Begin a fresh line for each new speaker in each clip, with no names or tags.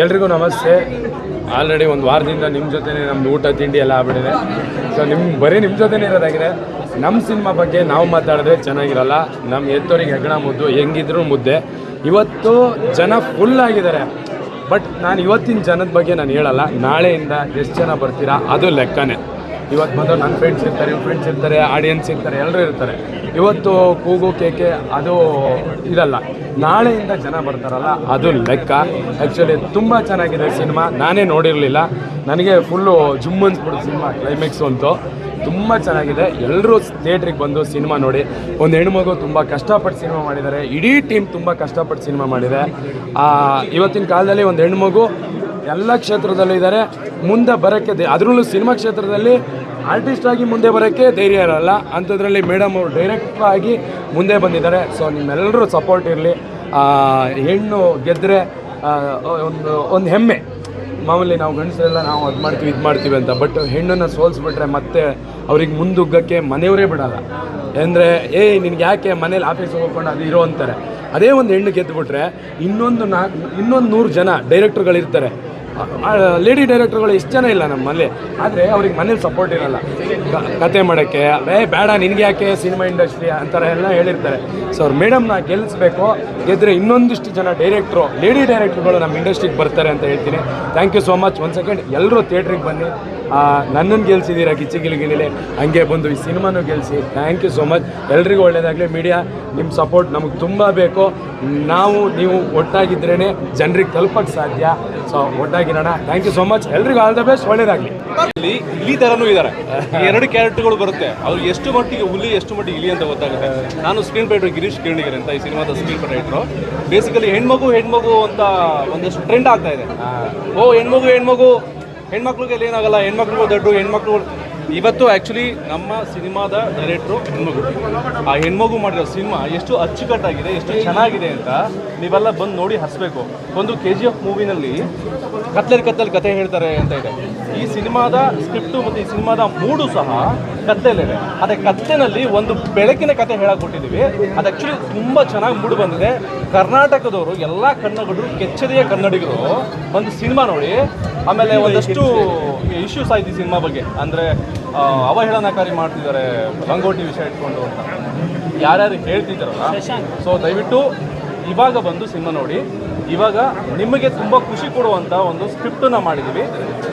ಎಲ್ರಿಗೂ ನಮಸ್ತೆ. ಆಲ್ರೆಡಿ ಒಂದು ವಾರದಿಂದ ನಿಮ್ಮ ಜೊತೆನೇ ನಮ್ಮದು ಊಟ, ತಿಂಡಿ ಎಲ್ಲ ಆಗ್ಬಿಟ್ಟಿದೆ. ಸೊ ನಿಮ್ಮ ಬರೀ ನಿಮ್ಮ ಜೊತೆನೇ ಇರೋದಾಗಿದೆ. ನಮ್ಮ ಸಿನಿಮಾ ಬಗ್ಗೆ ನಾವು ಮಾತಾಡಿದ್ರೆ ಚೆನ್ನಾಗಿರಲ್ಲ. ನಮ್ಮ ಎತ್ತೋರಿಗೆ ಹೆಗ್ಗಣ ಮುದ್ದು, ಹೆಂಗಿದ್ರು ಮುದ್ದೆ. ಇವತ್ತು ಜನ ಫುಲ್ ಆಗಿದ್ದಾರೆ. ಬಟ್ ನಾನು ಇವತ್ತಿನ ಜನದ ಬಗ್ಗೆ ನಾನು ಹೇಳಲ್ಲ. ನಾಳೆಯಿಂದ ಎಷ್ಟು ಜನ ಬರ್ತೀರಾ, ಅದು ಲೆಕ್ಕನೇ. ಇವತ್ತು ಬಂದು ನನ್ನ ಫ್ರೆಂಡ್ಸ್ ಇರ್ತಾರೆ, ಇವ್ರ ಫ್ರೆಂಡ್ಸ್ ಇರ್ತಾರೆ ಆಡಿಯನ್ಸ್ ಇರ್ತಾರೆ ಎಲ್ಲರೂ ಇರ್ತಾರೆ. ಇವತ್ತು ಕೂಗು, ಕೇಕೆ ಅದು ಇದಲ್ಲ. ನಾಳೆಯಿಂದ ಜನ ಬರ್ತಾರಲ್ಲ, ಅದು ಲೆಕ್ಕ. ಆ್ಯಕ್ಚುಲಿ ತುಂಬ ಚೆನ್ನಾಗಿದೆ ಸಿನಿಮಾ, ನಾನೇ ನೋಡಿರಲಿಲ್ಲ. ನನಗೆ ಫುಲ್ಲು ಜುಮ್ ಅನ್ಸ್ಬಿಡ್ತು ಸಿನಿಮಾ ಕ್ಲೈಮ್ಯಾಕ್ಸ್ ಅಂತೂ. ತುಂಬ ಚೆನ್ನಾಗಿದೆ. ಎಲ್ಲರೂ ಥಿಯೇಟ್ರಿಗೆ ಬಂದು ಸಿನಿಮಾ ನೋಡಿ. ಒಂದು ಹೆಣ್ಮಗು ತುಂಬ ಕಷ್ಟಪಟ್ಟು ಸಿನಿಮಾ ಮಾಡಿದ್ದಾರೆ ಇಡೀ ಟೀಮ್ ತುಂಬ ಕಷ್ಟಪಟ್ಟು ಸಿನಿಮಾ ಮಾಡಿದೆ. ಇವತ್ತಿನ ಕಾಲದಲ್ಲಿ ಒಂದು ಹೆಣ್ಮಗು ಎಲ್ಲ ಕ್ಷೇತ್ರದಲ್ಲೂ ಇದ್ದಾರೆ ಮುಂದೆ ಬರೋಕ್ಕೆ ಅದರಲ್ಲೂ ಸಿನಿಮಾ ಕ್ಷೇತ್ರದಲ್ಲಿ ಆರ್ಟಿಸ್ಟ್ ಆಗಿ ಮುಂದೆ ಬರೋಕ್ಕೆ ಧೈರ್ಯ ಇರಲ್ಲ. ಅಂಥದ್ರಲ್ಲಿ ಮೇಡಮ್ ಅವರು ಡೈರೆಕ್ಟರ್ ಆಗಿ ಮುಂದೆ ಬಂದಿದ್ದಾರೆ. ಸೊ ನಿಮ್ಮೆಲ್ಲರೂ ಸಪೋರ್ಟ್ ಇರಲಿ. ಹೆಣ್ಣು ಗೆದ್ದರೆ ಒಂದು ಒಂದು ಹೆಮ್ಮೆ. ಮಾಮೂಲಿ ನಾವು ಗಂಡಸರೆಲ್ಲ ನಾವು ಅದು ಮಾಡ್ತೀವಿ, ಇದು ಮಾಡ್ತೀವಿ ಅಂತ. ಬಟ್ ಹೆಣ್ಣನ್ನು ಸೋಲಿಸ್ಬಿಟ್ರೆ ಮತ್ತೆ ಅವ್ರಿಗೆ ಮುಂದುಗ್ಗಕ್ಕೆ ಮನೆಯವರೇ ಬಿಡೋಲ್ಲ. ಅಂದರೆ ಏಯ್ ನಿನಗೆ ಯಾಕೆ ಮನೇಲಿ ಆಫೀಸ್ ಹೋಗ್ಕೊಂಡು ಅದು ಇರೋ ಅಂತಾರೆ. ಅದೇ ಒಂದು ಹೆಣ್ಣು ಗೆದ್ದುಬಿಟ್ರೆ ಇನ್ನೊಂದು ನಾಲ್ಕು, ಇನ್ನೊಂದು ನೂರು ಜನ ಡೈರೆಕ್ಟರ್ಗಳಿರ್ತಾರೆ ಲೇಡಿ ಡೈರೆಕ್ಟರ್ಗಳು ಇಷ್ಟು ಜನ ಇಲ್ಲ ನಮ್ಮಲ್ಲಿ. ಆದರೆ ಅವ್ರಿಗೆ ಮನೇಲಿ ಸಪೋರ್ಟ್ ಇರಲ್ಲ. ಕತೆ ಮಾಡೋಕ್ಕೆ, ಏ, ಬೇಡ, ನಿನಗೆ ಯಾಕೆ ಸಿನಿಮಾ ಇಂಡಸ್ಟ್ರಿ ಅಂತಾರೆ ಎಲ್ಲ ಹೇಳಿರ್ತಾರೆ. ಸೊ ಅವ್ರು ಮೇಡಮ್ನ ಗೆಲ್ಲಿಸ್ಬೇಕು ಗೆದ್ದರೆ ಇನ್ನೊಂದಿಷ್ಟು ಜನ ಡೈರೆಕ್ಟ್ರು ಲೇಡಿ ಡೈರೆಕ್ಟ್ರುಗಳು ನಮ್ಮ ಇಂಡಸ್ಟ್ರಿಗೆ ಬರ್ತಾರೆ ಅಂತ ಹೇಳ್ತೀನಿ. ಥ್ಯಾಂಕ್ ಯು ಸೋ ಮಚ್ ಒಂದು ಸೆಕೆಂಡ್ ಎಲ್ಲರೂ ಥಿಯೇಟ್ರಿಗೆ ಬನ್ನಿ. ನನ್ನನ್ನು ಗೆಲ್ಸಿದ್ದೀರಾ ಗಿಚ್ಚಿಗಿಲಿಗಿಲಿಲಿ ಹಂಗೆ ಬಂದು ಈ ಸಿನಿಮಾನು ಗೆಲ್ಲಿಸಿ ಥ್ಯಾಂಕ್ ಯು ಸೊ ಮಚ್ ಎಲ್ರಿಗೂ ಒಳ್ಳೆಯದಾಗಲಿ ಮೀಡಿಯಾ ನಿಮ್ಮ ಸಪೋರ್ಟ್ ನಮಗೆ ತುಂಬ ಬೇಕು. ನಾವು ನೀವು ಒಟ್ಟಾಗಿದ್ರೇ ಜನರಿಗೆ ತಲುಪಕ್ಕೆ ಸಾಧ್ಯ. ಸೊ ಒಟ್ಟಾಗಿರೋಣ ಥ್ಯಾಂಕ್ ಯು ಸೊ ಮಚ್ ಎಲ್ರಿಗೂ ಆಲ್ ದ ಬೆಸ್ಟ್ ಒಳ್ಳೇದಾಗಲಿ.
ಇಲ್ಲಿ ಇಲಿ ಥರನೂ ಇದ್ದಾರೆ ಎರಡು ಕ್ಯಾರೆಕ್ಟರ್ಗಳು ಬರುತ್ತೆ. ಅವ್ರು ಎಷ್ಟು ಮಟ್ಟಿಗೆ ಹುಲಿ ಎಷ್ಟು ಮಟ್ಟಿಗೆ ಇಲಿ ಅಂತ ಗೊತ್ತಾಗುತ್ತೆ. ನಾನು ಸ್ಕ್ರೀನ್ ರೈಟರ್ ಗಿರೀಶ್ ಕಿರಣಿಗರ್ ಅಂತ ಈ ಸಿನಿಮಾದ ಸ್ಕ್ರೀನ್ ರೈಟರು ಬೇಸಿಕಲಿ ಹೆಣ್ಮಗು ಹೆಣ್ಮಗು ಅಂತ ಒಂದಷ್ಟು ಟ್ರೆಂಡ್ ಆಗ್ತಾ ಇದೆ. ಓ ಹೆಣ್ಮಗು ಹೆಣ್ಮಗು. ಹೆಣ್ಮಕ್ಳಿಗೆ ಏನಾಗಲ್ಲ, ಹೆಣ್ಮಕ್ಳಿಗೂ ದೊಡ್ಡ ಹೆಣ್ಮಕ್ಳು ಇವತ್ತು ಆ್ಯಕ್ಚುಲಿ ನಮ್ಮ ಸಿನಿಮಾದ ಡೈರೆಕ್ಟ್ರು ಹೆಣ್ಮಗು. ಆ ಹೆಣ್ಮಗು ಮಾಡಿರೋ ಸಿನಿಮಾ ಎಷ್ಟು ಅಚ್ಚುಕಟ್ಟಾಗಿದೆ, ಎಷ್ಟು ಚೆನ್ನಾಗಿದೆ ಅಂತ ನೀವೆಲ್ಲ ಬಂದು ನೋಡಿ ಹರಿಸ್ಬೇಕು ಒಂದು ಕೆ ಜಿ ಎಫ್ ಮೂವಿನಲ್ಲಿ ಕತ್ಲಲ್ಲಿ ಕತ್ತಲ್ಲಿ ಕತೆ ಹೇಳ್ತಾರೆ ಅಂತ ಇದೆ. ಈ ಸಿನಿಮಾದ ಸ್ಕ್ರಿಪ್ಟು ಮತ್ತು ಈ ಸಿನಿಮಾದ ಮೂಡು ಸಹ ಕತ್ತೆಯಲ್ಲಿದೆ. ಅದೇ ಕತ್ತೆನಲ್ಲಿ ಒಂದು ಬೆಳಕಿನ ಕತೆ ಹೇಳಕ್ ಕೊಟ್ಟಿದ್ದೀವಿ ಅದು ಆ್ಯಕ್ಚುಲಿ ತುಂಬ ಚೆನ್ನಾಗಿ ಮೂಡು ಬಂದಿದೆ. ಕರ್ನಾಟಕದವರು ಎಲ್ಲ ಕನ್ನಡಿಗರು ಕೆಚ್ಚದೆಯ ಕನ್ನಡಿಗರು ಒಂದು ಸಿನಿಮಾ ನೋಡಿ. ಆಮೇಲೆ ಒಂದಷ್ಟು ಇಶ್ಯೂಸ್ ಆಯ್ತು ಈ ಸಿನಿಮಾ ಬಗ್ಗೆ. ಅಂದರೆ ಅವಹೇಳನಕಾರಿ ಮಾಡ್ತಿದ್ದಾರೆ ಲಂಗೋಟಿ ವಿಷಯ ಇಟ್ಕೊಂಡು ಅಂತ. ಯಾರ್ಯಾರು ಹೇಳ್ತಿದ್ದಾರಲ್ಲ. ಸೊ ದಯವಿಟ್ಟು ಇವಾಗ ಬಂದು ಸಿನಿಮಾ ನೋಡಿ. ಇವಾಗ ನಿಮಗೆ ತುಂಬ ಖುಷಿ ಕೊಡುವಂಥ ಒಂದು ಸ್ಕ್ರಿಪ್ಟನ್ನು ಮಾಡಿದ್ದೀವಿ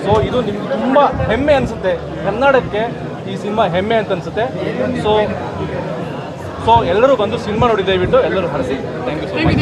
ಸೊ ಇದು ನಿಮ್ಗೆ ತುಂಬ ಹೆಮ್ಮೆ ಅನಿಸುತ್ತೆ. ಕನ್ನಡಕ್ಕೆ ಈ ಸಿನಿಮಾ ಹೆಮ್ಮೆ ಅಂತ ಅನಿಸುತ್ತೆ. ಸೊ ಸೊ ಎಲ್ಲರೂ ಬಂದು ಸಿನಿಮಾ ನೋಡಿ ದಯವಿಟ್ಟು ಎಲ್ಲರೂ ಹರಿಸಿ. Thank you so much